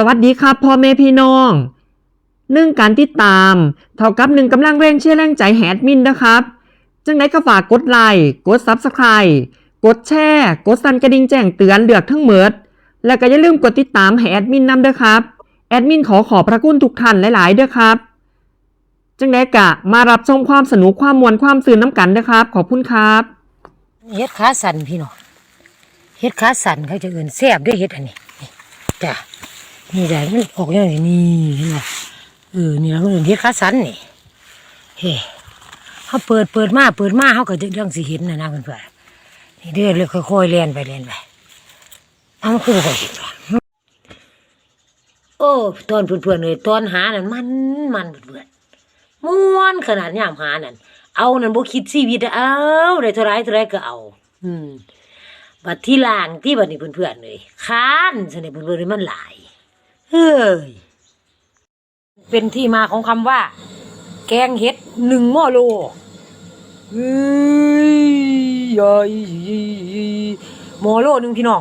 สวัสดีครับพ่อแม่พี่น้องหนึ่งการติดตาม เท่ากับหนึ่งกำลังแรงเชียร์แรงใจแฮดมินนะครับจังไดก็ฝากกดไลค์กดซับสไคร b ์กดแชร์กดสั่นกระดิ่งแจ้งเตือนเลือกทั้งเมิดแล้วก็อย่าลืมกดติดตามให้แอดมินนำเด้วยครับ แอดมินขอขอบพระคุณทุกท่านหลายๆด้วยครับ จังไดกะมารับชมความสนุกความมวลความสื่นน้ำกันนะครับ ขอบคุณครับเฮ็ดขาสั่นพี่น้องเฮ็ดขาสั่นเขาจะเอื่นแซ่บด้วยเฮ็ดอันนี้นี่จ้ะ นี่จ้ะมันออกอย่างนี้นี่เห็นบ่เออนี่เราเอื่นเฮ็ดขาสันนี่เฮ้เขาเปิดเปิดมาเปิดมาเขาก็จะเรื่องสิเห็นนะนะเพื่อนๆนี่เด้อดเลยค่อยๆเลียนไปเลียนไปเอามันคือบ่ค่อยเห็นว่ะโอ้ตอนเพื่อนๆเลยตอนหานั่นมันมันเพื่อนม่วนขนาดยามหานั่นเอานั่นบ่คิดชีวิตเอาได้เท่าไรเท่าไรก็เอา อืมบัดที่ล่างที่บัดนี้เพื่อนๆเลยค้านสนิทเพื่อนๆเลยมันหลาย เฮ้ย เป็นที่มาของคำว่า แกงเห็ดหนึ่งหม้อโลเฮ้ยยยยหม้อโลหนึ่งพี่น้อง